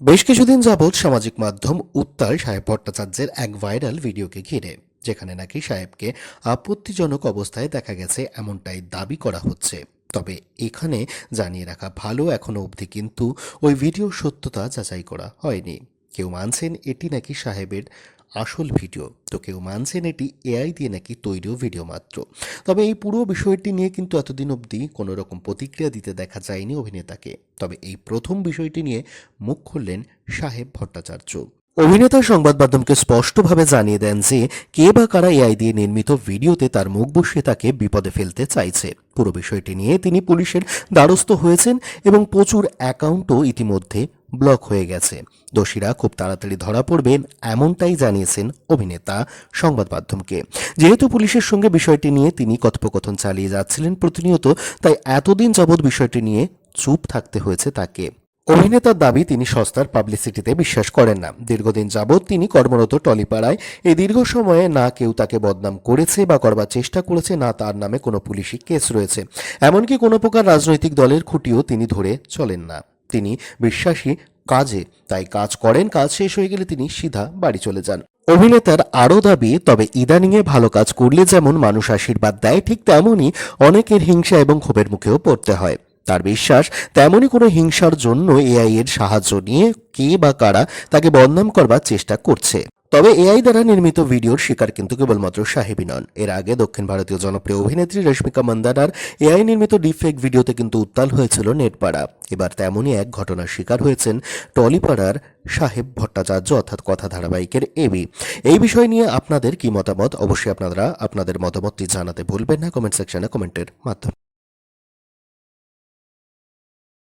বেশ কিছুদিন যাবৎ সামাজিক মাধ্যম উত্তাল সাহেব ভট্টাচার্যের এক ভাইরাল ভিডিওকে ঘিরে, যেখানে নাকি সাহেবকে আপত্তিজনক অবস্থায় দেখা গেছে এমনটাই দাবি করা হচ্ছে। তবে এখানে জানিয়ে রাখা ভালো এখনও অবধি কিন্তু ওই ভিডিওর সত্যতা যাচাই করা হয়নি। কেউ মানছেন এটি নাকি সাহেবের আসল ভিডিও। তো কেউ মানছেন এটি এআই দিয়ে নাকি তৈরিও ভিডিও মাত্র। তবে এই পুরো বিষয়টি নিয়ে কিন্তু এতদিন অবধি কোনো রকম প্রতিক্রিয়া দিতে দেখা যায়নি অভিনেতাকে। তবে এই প্রথম বিষয়টি নিয়ে মুখ খুললেন সাহেব ভট্টাচার্য। অভিনেতা সংবাদ মাধ্যমকে স্পষ্টভাবে জানিয়ে দেন যে, কে বা কারা এআই দিয়ে নির্মিত ভিডিওতে তার মুখ বসিয়ে তাকে বিপদে ফেলতে চাইছে। পুরো বিষয়টি নিয়ে তিনি পুলিশের দ্বারস্থ হয়েছেন এবং প্রচুর অ্যাকাউন্টও ইতিমধ্যে ব্লক হয়ে গেছে। দোষীরা খুব তাড়াতাড়ি ধরা পড়বেন এমনটাই জানিয়েছেন অভিনেতা সংবাদ মাধ্যমকে। যেহেতু পুলিশের সঙ্গে বিষয়টি নিয়ে তিনি কথোপকথন চালিয়ে যাচ্ছিলেন প্রতিনিয়ত, তাই এতদিন যাবৎ বিষয়টি নিয়ে চুপ থাকতে হয়েছে তাকে। অভিনেতার দাবি, তিনি সস্তার পাবলিসিটিতে বিশ্বাস করেন না। দীর্ঘদিন যাবৎ তিনি কর্মরত টলিপাড়ায়। এই দীর্ঘ সময়ে না কেউ তাকে বদনাম করেছে বা করবার চেষ্টা করেছে, না তার নামে কোনো পুলিশি কেস রয়েছে। এমনকি কোনো প্রকার রাজনৈতিক দলের খুঁটিও তিনি ধরে চলেন না। তিনি বিশ্বাসী কাজে, তাই কাজ করেন, কাজ শেষ হয়ে গেলে তিনি সিধা বাড়ি চলে যান। অভিনেতার আরও দাবি, তবে ইদানিংয়ে ভালো কাজ করলে যেমন মানুষ আশীর্বাদ দেয়, ঠিক তেমনই অনেকের হিংসা এবং ক্ষোভের মুখেও পড়তে হয়। তার বিশ্বাস, তেমনই কোনো হিংসার জন্য এআই এর সাহায্য নিয়ে কে বা কারা তাকে বদনাম করবার চেষ্টা করছে। তবে এআই দ্বারা নির্মিত ভিডিওর শিকার কিন্তু কেবলমাত্র সাহেবই নন। এর আগে দক্ষিণ ভারতীয় জনপ্রিয় অভিনেত্রী রশ্মিকা মন্দানার এআই নির্মিত ডিফেক ভিডিওতে কিন্তু উত্তাল হয়েছিল নেটপাড়া। এবার তেমনই এক ঘটনার শিকার হয়েছেন টলিপাড়ার সাহেব ভট্টাচার্য, অর্থাৎ কথা ধারাবাহিকের এবি এই বিষয় নিয়ে আপনাদের কি মতামত? অবশ্যই আপনারা আপনাদের মতামতটি জানাতে ভুলবেন না কমেন্ট সেকশনে কমেন্টের মাধ্যমে।